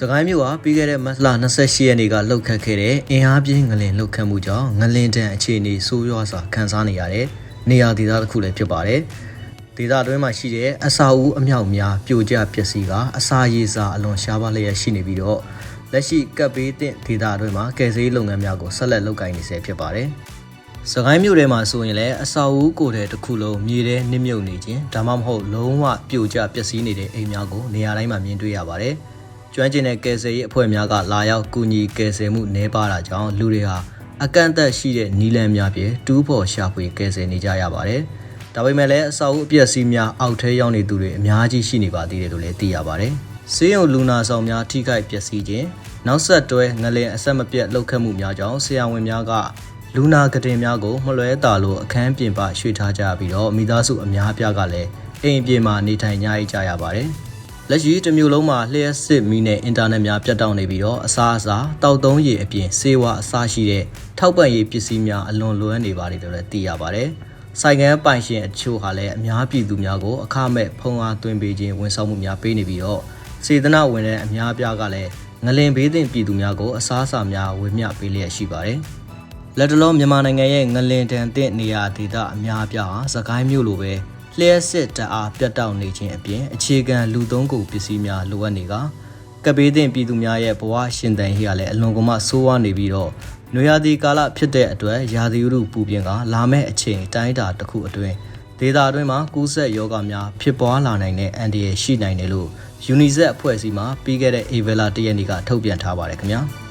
စကိုင်းမြို့ဟာပြီးခဲ့တဲ့မတ်လ28ရက်နေ့ကလှုပ်ခတ်ခဲ့တဲ့အင်အားပြင်းငလင်လှုပ်ခတ်မှုကြောင့်ငလင်တန်အခြေအနေဆိုးရွားစွာခံစားနေရတဲ့နေရာဒေသတစ်ခုလည်းဖြစ်ပါတယ်။ဒေသအတွင်းမှာရှိတဲ့အစာအုပ်အမြောက်များပြိုကျပျက်စီးကအစာရည်စာအလွန်ရှားပါးလျက်ရှိနေပြီးတော့လက်ရှိကပ်ဘေးတင်ဒေသအတွင်းမှာကယ်ဆယ်ရေးလုပ်ငန်းများကိုဆက်လက်လုပ်ကိုင်နေဆဲဖြစ်ပါတယ်။စကိုင်းမြို့ထဲမှာဆိုရင်လည်းအစာအုပ်ကိုယ်တဲ့တစ်ခုလုံးမြေထဲနစ်မြုပ်နေခြင်းဒါမှမဟုတ်လုံးဝပြိုကျပျက်စီးနေတဲ့အိမ်များကိုနေရာတိုင်းမှာမြင်တွေ့ရပါတယ်။ ကျွမ်းကျင်တဲ့ကယ်ဆယ်ရေးအဖွဲ့များကလာရောက်ကူညီကယ်ဆယ်မှုနှဲပါတာကြောင့်လူတွေဟာအကန့်အသတ်ရှိတဲ့နီလန်များဖြင့်တူးဖော်ရှာဖွေကယ်ဆယ်နေကြရပါတယ်။ဒါပေမဲ့လည်းအစာအုပ်အပျက်စီးများအောက်ထဲရောက်နေသူတွေအများကြီးရှိနေပါသေးတယ်လို့လည်းသိရပါတယ်။ဆေးရုံလူနာဆောင်များထိခိုက်ပျက်စီးခြင်းနောက်ဆက်တွဲငလင်အဆက်မပြတ်လှုပ်ခတ်မှုများကြောင့်ဆရာဝန်များကလူနာကတင်များကိုမလွဲတာလို့အခန်းပြင်ပရွှေ့ထားကြပြီးတော့မိသားစုအများအပြားကလည်းအိမ်ပြင်မှာနေထိုင်ကြရကြရပါတယ်။ လက်ရှိတစ်မျိုးလုံးမှာလျှက်စစ်မီနဲ့အင်တာနက်များပြတ်တောက်နေပြီးတော့အစားအစာတောက်သုံးရည်အပြင်ဆေးဝါးအစားရှိတဲ့ထောက်ပံ့ရေးပစ္စည်းများအလွန်လွမ်းနေပါတယ်လို့လည်းသိရပါတယ်။ဆိုင်ကန်ပိုင်ရှင်အချို့ဟာလည်းအများပြည်သူများကိုအခမဲ့ဖုံအားသွင်းပေးခြင်းဝန်ဆောင်မှုများပေးနေပြီးတော့စေတနာဝင်တဲ့အများအပြားကလည်းငလင်ဘေးသင့်ပြည်သူများကိုအစားအစာများဝေမျှပေးလျက်ရှိပါတယ်။လက်တလုံးမြန်မာနိုင်ငံရဲ့ငလင်တန်တဲ့နေရာဒေသအများအပြားဟာစကိုင်းမြို့လိုပဲ လျှက်စစ်တအားပြတ်တောက်နေခြင်းအပြင်အခြေခံလူသုံးကုန်ပစ္စည်းများလိုအပ်နေကကပ်ဘေးသင့်ပြည်သူများရဲ့ဘဝရှင်သန်ရေးကလည်းအလွန်ကမှဆိုးဝါးနေပြီးတော့နွေရာသီကာလဖြစ်တဲ့အတွက်ရာသီဥတုပူပြင်းကလာမဲ့အချိန်တိုင်းတာတစ်ခုအတွင်းဒေတာအတွင်းမှာကူးစက်ယောဂများဖြစ်ပွားလာနိုင်တဲ့အန္တရာယ်ရှိနိုင်တယ်လို့ UNICEF အဖွဲ့အစည်းမှပြီးခဲ့တဲ့ Avela တရက်နေ့ကထုတ်ပြန်ထားပါတယ်ခင်ဗျာ။